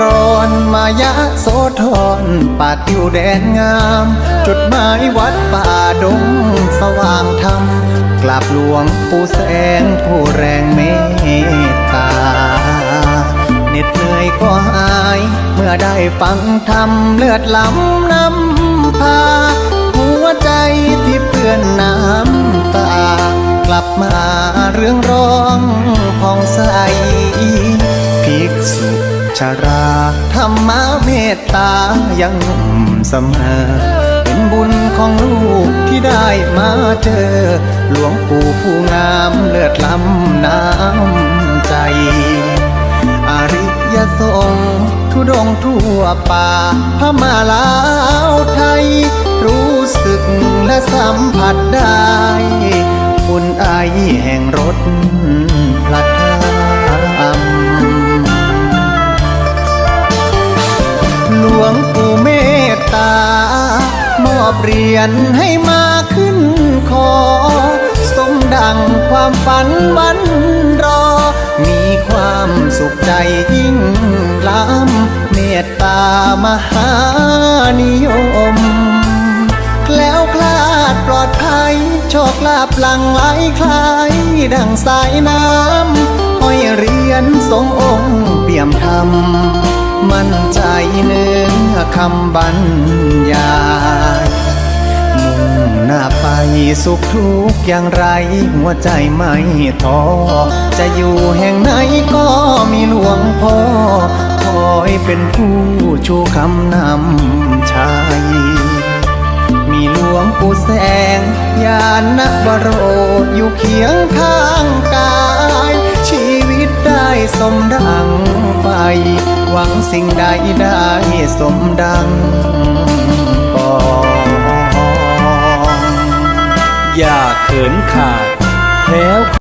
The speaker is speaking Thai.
ร้อนมายะโสธรป่าติวแดนงาม จุดหมายวัดป่าดงสว่างธรรมกราบหลวงปู่แสงผู้แรงเมตตาเหน็ดเหนื่อยก็หาย เมื่อได้ฟังธรรมเลือดล้ำนำพา หัวใจที่เปื้อนน้ำ ราธรรมะเมตตายังหนุ่มเสมอ เป็นบุญของลูกที่ได้มาเจอ หลวงปู่ผู้งามเลือดล้ำน้ำใจอริยสงฆ์ทุดงทั่วป่าพมาลาวไทย รู้สึกและสัมผัสได้อุ่นไอแห่งรถ เหรียญให้มาขึ้นคอ สมดังความฝันวันรอ มีความสุขใจยิ่งล้ำเมตตามหานิยม แล้วคลาดปลอดภัยโชคลาภหลังไหลคลายดังสายน้ำห้อยเรียญทรงองค์เปี่ยมธรรมมั่นใจเนื้อคำบรรยาย หน้าไปสุขทุกข์อย่างไร หัวใจไม่ท้อจะอยู่แห่งไหนก็มีหลวงพ่อคอยเป็นผู้ชูคำนำชัยมีหลวงปู่แสงยานบรดอยู่เคียงข้างกาย ชีวิตได้สมดังไฟหวังสิ่งใดได้สมดัง อย่าเขินขาดแคล้ว